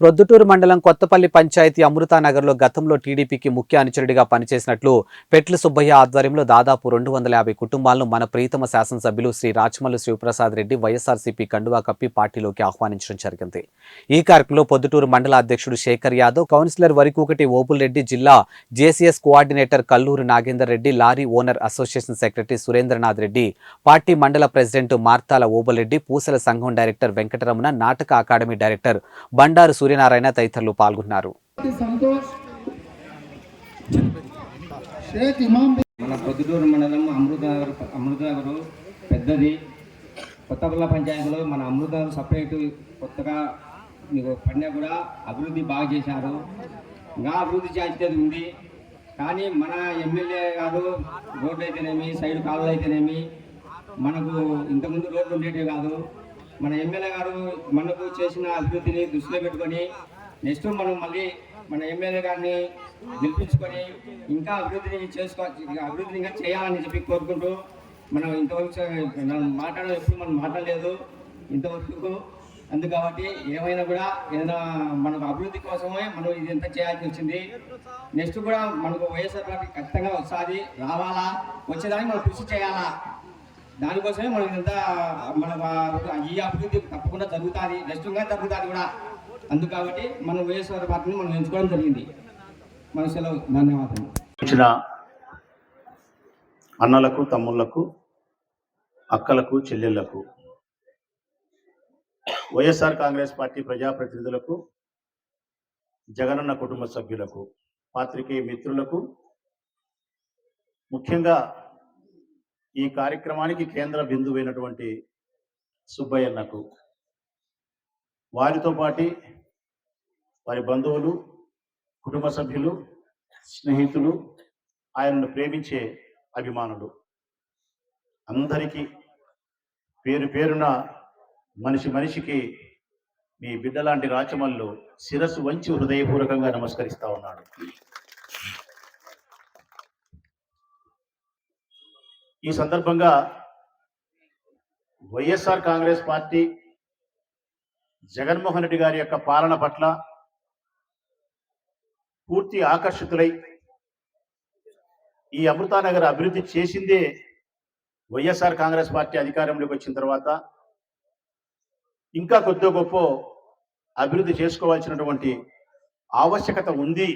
ప్రొద్దుటూరు మండలం కొత్తపల్లి పంచాయతీ అమృతానగర్లో గతంలో టీడీపీకి ముఖ్య అనుచరుడిగా పనిచేసినట్లు పెట్ల సుబ్బయ్య ఆధ్వర్యంలో దాదాపు రెండు వందల యాభై కుటుంబాలను మన ప్రీతమ శాసనసభ్యులు శ్రీ రాచమల్లు శివప్రసాద్ రెడ్డి వైఎస్ఆర్సీపీ కండువా కప్పి పార్టీలోకి ఆహ్వానించడం జరిగింది. ఈ కార్యక్రమంలో పొద్దుటూరు మండల అధ్యక్షుడు శేఖర్ యాదవ్ కౌన్సిలర్ వరికొకటి ఓపుల్ రెడ్డి జిల్లా JCS coordinator Kalluru Nagender Reddy lorry owner association secretary Surendranath Reddy party మండల ప్రెసిడెంట్ మార్తాల ఓబలరెడ్డి పూసల సంఘం డైరెక్టర్ వెంకటరమణ నాటక అకాడమీ డైరెక్టర్ బండారు సూర్యనారాయణ తదితరులు పాల్గొన్నారు. మన పొద్దుటూరు మండలం అమృతనగర్ అమృతనగర్ పెద్దది. కొత్తపల్ల పంచాయతీలో మన అమృతనగర్ సపరేట్ కొత్తగా మీకు పడినా కూడా అభివృద్ధి బాగా చేశారు. ఇంకా అభివృద్ధి చేసేది ఉంది. కానీ మన ఎమ్మెల్యే గారు రోడ్లు అయితేనేమి సైడ్ కాలువలు అయితేనేమి మనకు ఇంతకుముందు రోడ్లు ఉండేటివి కాదు. మన ఎమ్మెల్యే గారు మనకు చేసిన అభివృద్ధిని దృష్టిలో పెట్టుకొని నెక్స్ట్ మనం మళ్ళీ మన ఎమ్మెల్యే గారిని గెలిపించుకొని ఇంకా అభివృద్ధిని చేసుకో ఇంకా అభివృద్ధిని ఇంకా చేయాలని చెప్పి కోరుకుంటూ మనం ఇంతవరకు మనం మాట్లాడడం ఎప్పుడు మనం మాట్లాడలేదు ఇంతవరకు. అందుకు కాబట్టి ఏమైనా కూడా ఏదైనా మనకు అభివృద్ధి కోసమే మనం ఇదంతా చేయాల్సి వచ్చింది. నెక్స్ట్ కూడా మనకు వైఎస్ఆర్ పార్టీ ఖచ్చితంగా వస్తుంది రావాలా వచ్చేదానికి మనం కృషి చేయాలా దానికోసమే మనం ఇంత మన ఈ అభివృద్ధి తప్పకుండా జరుగుతుంది నిష్టంగా జరుగుతుంది కూడా. అందుకు కాబట్టి మనం వైఎస్ఆర్ పార్టీని మనం ఎంచుకోవడం జరిగింది. మన సెలవు ధన్యవాదాలు ఇచ్చిన అన్నలకు తమ్ముళ్ళకు అక్కలకు చెల్లెళ్ళకు వైఎస్ఆర్ కాంగ్రెస్ పార్టీ ప్రజాప్రతినిధులకు జగనన్న కుటుంబ సభ్యులకు పాత్రికేయ మిత్రులకు ముఖ్యంగా ఈ కార్యక్రమానికి కేంద్ర బిందువైనటువంటి సుబ్బయ్యన్నకు వారితో పాటి వారి బంధువులు కుటుంబ సభ్యులు స్నేహితులు ఆయనను ప్రేమించే అభిమానులు. అందరికీ పేరు పేరున మనిషి మనిషికి మీ బిడ్డలాంటి రాచమల్లు శిరస్సు వంచి హృదయపూర్వకంగా నమస్కరిస్తా ఉన్నాడు. ఈ సందర్భంగా వైఎస్ఆర్ కాంగ్రెస్ పార్టీ జగన్మోహన్ రెడ్డి గారి యొక్క పాలన పట్ల పూర్తి ఆకర్షితులై ఈ అమృతానగర్ అభివృద్ధి చేసిందే వైఎస్ఆర్ కాంగ్రెస్ పార్టీ అధికారంలోకి వచ్చిన తర్వాత ఇంకా కొద్దిగా గొప్ప అభివృద్ధి చేసుకోవాల్సినటువంటి ఆవశ్యకత ఉంది.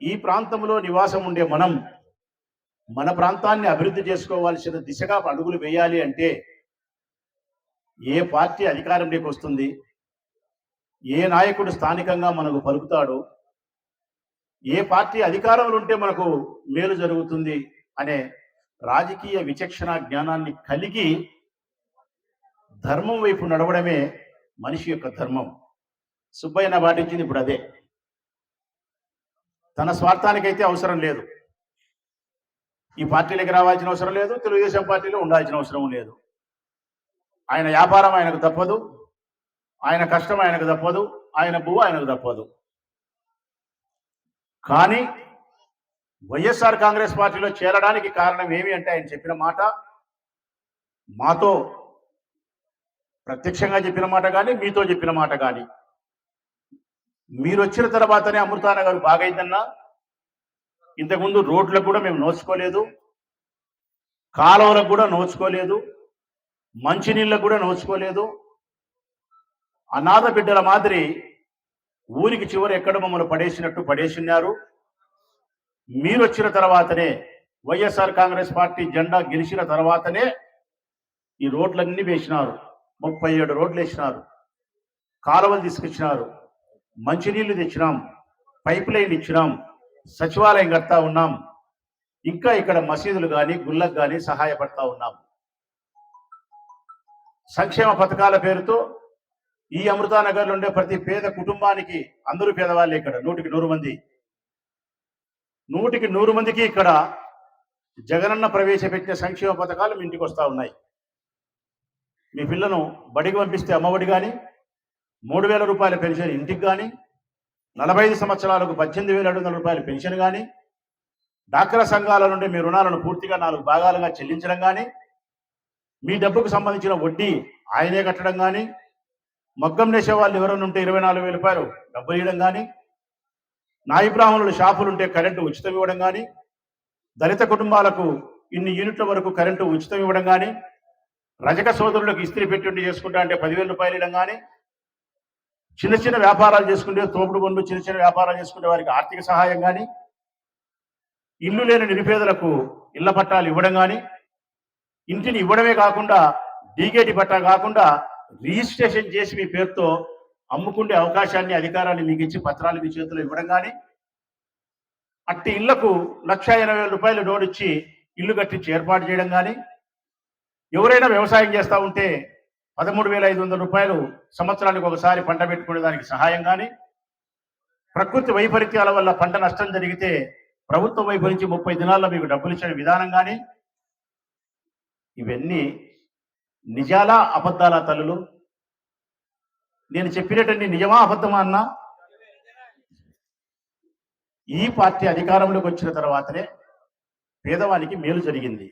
ఈ ప్రాంతంలో నివాసం ఉండే మనం మన ప్రాంతాన్ని అభివృద్ధి చేసుకోవాల్సిన దిశగా అడుగులు వేయాలి అంటే ఏ పార్టీ అధికారంలోకి వస్తుంది? ఏ నాయకుడు స్థానికంగా మనకు పలుకుతాడు? ఏ పార్టీ అధికారంలో ఉంటే మనకు మేలు జరుగుతుంది? అనే రాజకీయ విచక్షణ జ్ఞానాన్ని కలిగి ధర్మం వైపు నడవడమే మనిషి యొక్క ధర్మం. సుబ్బయ్యన పాటించింది ఇప్పుడు అదే. తన స్వార్థానికైతే అవసరం లేదు. ఈ పార్టీలకు రావాల్సిన అవసరం లేదు తెలుగుదేశం పార్టీలో ఉండాల్సిన అవసరం లేదు. ఆయన వ్యాపారం ఆయనకు తప్పదు ఆయన కష్టం ఆయనకు తప్పదు ఆయన భూ ఆయనకు తప్పదు. కానీ వైఎస్ఆర్ కాంగ్రెస్ పార్టీలో చేరడానికి కారణం ఏమి అంటే ఆయన చెప్పిన మాట మాతో ప్రత్యక్షంగా చెప్పిన మాట కానీ మీతో చెప్పిన మాట కానీ. మీరు వచ్చిన తర్వాతనే అమృతానగర్ బాగైందన్నా ఇంతకుముందు రోడ్లకు కూడా మేము నోచుకోలేదు కాలువలకు కూడా నోచుకోలేదు మంచినీళ్ళకు కూడా నోచుకోలేదు. అనాథ బిడ్డల మాదిరి ఊరికి చివరి ఎక్కడ మమ్మల్ని పడేసినట్టు పడేసినారు. మీరు వచ్చిన తర్వాతనే వైఎస్ఆర్ కాంగ్రెస్ పార్టీ జెండా గెలిచిన తర్వాతనే ఈ రోడ్లన్నీ వేసినారు. ముప్పై ఏడు రోడ్లు వేసినారు. కాలువలు తీసుకొచ్చినారు. మంచినీళ్ళు తెచ్చినాం. పైప్ లైన్ ఇచ్చినాం. సచివాలయం కడతా ఉన్నాం. ఇంకా ఇక్కడ మసీదులు కానీ గుళ్ళకు కానీ సహాయపడతా ఉన్నాం. సంక్షేమ పథకాల పేరుతో ఈ అమృతానగర్లో ఉండే ప్రతి పేద కుటుంబానికి అందరూ పేదవాళ్ళే ఇక్కడ నూటికి నూరు మంది. నూటికి నూరు మందికి ఇక్కడ జగనన్న ప్రవేశపెట్టిన సంక్షేమ పథకాలు మీ ఇంటికి వస్తూ ఉన్నాయి. మీ పిల్లను బడికి పంపిస్తే అమ్మఒడి కానీ మూడు వేల రూపాయల పెన్షన్ ఇంటికి కానీ నలభై ఐదు సంవత్సరాలకు పద్దెనిమిది వేల ఏడు వందల రూపాయల పెన్షన్ కానీ డాక్రా సంఘాల నుండి మీ రుణాలను పూర్తిగా నాలుగు భాగాలుగా చెల్లించడం కానీ మీ డబ్బుకు సంబంధించిన వడ్డీ ఆయనే కట్టడం కానీ మగ్గం నేసే వాళ్ళు ఎవరైనా ఉంటే ఇరవై నాలుగు వేల రూపాయలు డబ్బులు ఇవ్వడం కానీ నాయి బ్రాహ్మణులు షాపులు ఉంటే కరెంటు ఉచితం ఇవ్వడం కానీ దళిత కుటుంబాలకు ఇన్ని యూనిట్ల వరకు కరెంటు ఉచితం ఇవ్వడం కానీ రజక సోదరులకు ఇస్త్రీ పెట్టి చేసుకుంటా అంటే పదివేల రూపాయలు ఇవ్వడం కానీ చిన్న చిన్న వ్యాపారాలు చేసుకుంటే తోపుడు బండ్లు చిన్న చిన్న వ్యాపారాలు చేసుకునే వారికి ఆర్థిక సహాయం కానీ ఇల్లు లేని నిరుపేదలకు ఇళ్ళ పట్టాలు ఇవ్వడం కానీ ఇంటిని ఇవ్వడమే కాకుండా డీకేటి పట్టా కాకుండా రిజిస్ట్రేషన్ చేసి మీ పేరుతో అమ్ముకునే అవకాశాన్ని అధికారాన్ని మీకు ఇచ్చి పత్రాలు మీ చేతిలో ఇవ్వడం కానీ అట్టి ఇళ్ళకు లక్ష ఎనభై వేల రూపాయలు లోన్ ఇచ్చి ఇల్లు కట్టించి ఏర్పాటు చేయడం కానీ ఎవరైనా వ్యవసాయం చేస్తూ ఉంటే పదమూడు వేల ఐదు వందల రూపాయలు సంవత్సరానికి ఒకసారి పంట పెట్టుకునే దానికి సహాయం కానీ ప్రకృతి వైపరీత్యాల వల్ల పంట నష్టం జరిగితే ప్రభుత్వం వైపు నుంచి ముప్పై దినాల్లో మీకు డబ్బులు ఇచ్చే విధానం కానీ ఇవన్నీ నిజాల అబద్ధాల తల్లులు. నేను చెప్పినటువంటి నిజమా అబద్ధమా అన్నా? ఈ పార్టీ అధికారంలోకి వచ్చిన తర్వాతనే పేదవానికి మేలు జరిగింది.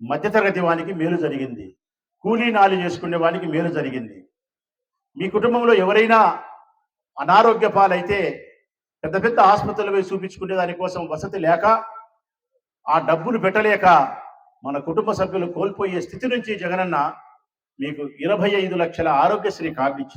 మధ్యతరగతి వానికి మేలు జరిగింది. కూలీ నాలి చేసుకునే వానికి మేలు జరిగింది. మీ కుటుంబంలో ఎవరైనా అనారోగ్య పాలైతే పెద్ద పెద్ద ఆసుపత్రులు పోయి చూపించుకునే దానికోసం వసతి లేక ఆ డబ్బులు పెట్టలేక మన కుటుంబ సభ్యులు కోల్పోయే స్థితి నుంచి జగనన్న మీకు ఇరవై ఐదు లక్షల ఆరోగ్యశ్రీ కార్డు